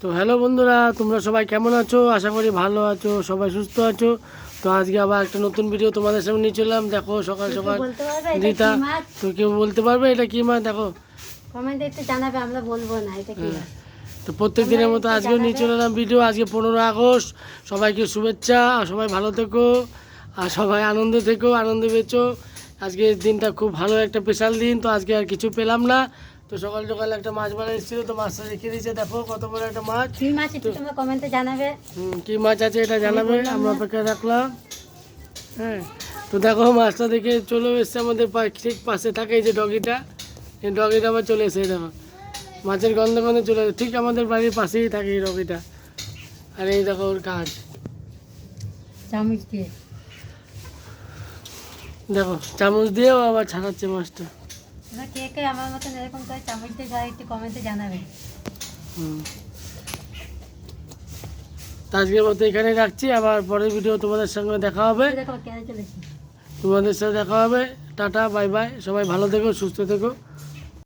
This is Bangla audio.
তো হ্যালো বন্ধুরা তোমরা সবাই কেমন আছো? আশা করি ভালো আছো সবাই সুস্থ আছো। তো আজকে আবার একটা নতুন ভিডিও তোমাদের সামনে নিয়ে চললাম। দেখো সকাল সকাল কি তো কেউ বলতে পারবে এটা কি মাছ? দেখো। কমেন্টে একটু জানাবে আমরা বলব না এটা কি তো প্রত্যেক দিনের মতো আজকেও নিয়ে চলে এলাম ভিডিও আজকে পনেরো আগস্ট। সবাইকে শুভেচ্ছা আর সবাই ভালো থেকো আর সবাই আনন্দে থেকো আনন্দে বেচো। আজকে দিনটা খুব ভালো একটা স্পেশাল দিন তো আজকে আর কিছু পেলাম না। তো সকাল সকাল একটা মাছ বানা এসেছিল তো মাছটা রেখে দিয়েছে। দেখো কত বড় একটা মাছ। কি মাছ একটু তোমরা কমেন্টে জানাবে। হুম, কি মাছ আছে এটা জানাবে আমরা অপেক্ষা রাখলাম। হ্যাঁ তো দেখো মাছটা দেখে চলে এসছে আমাদের ঠিক পাশে থাকে এই যে ডগিটা। এই ডগিটা আবার চলে এসে দেখো। মাছের গন্ধ গন্ধে চলে এসে ঠিক আমাদের বাড়ির পাশেই থাকে এই ডগিটা। আর এই দেখো ওর কাজ। চামচ দিয়ে। দেখো চামচ দিয়েও আবার ছাড়াচ্ছে মাছটা। কে কে আমার মতন এরকম করে চামচ দিয়ে যারা একটু কমেন্টে জানাবে। হুম। আজকের মতো এখানে রাখছি আবার পরের ভিডিও তোমাদের সঙ্গে দেখা হবে। তোমাদের সাথে দেখা হবে। টাটা বাই বাই সবাই ভালো থেকো সুস্থ থেকো।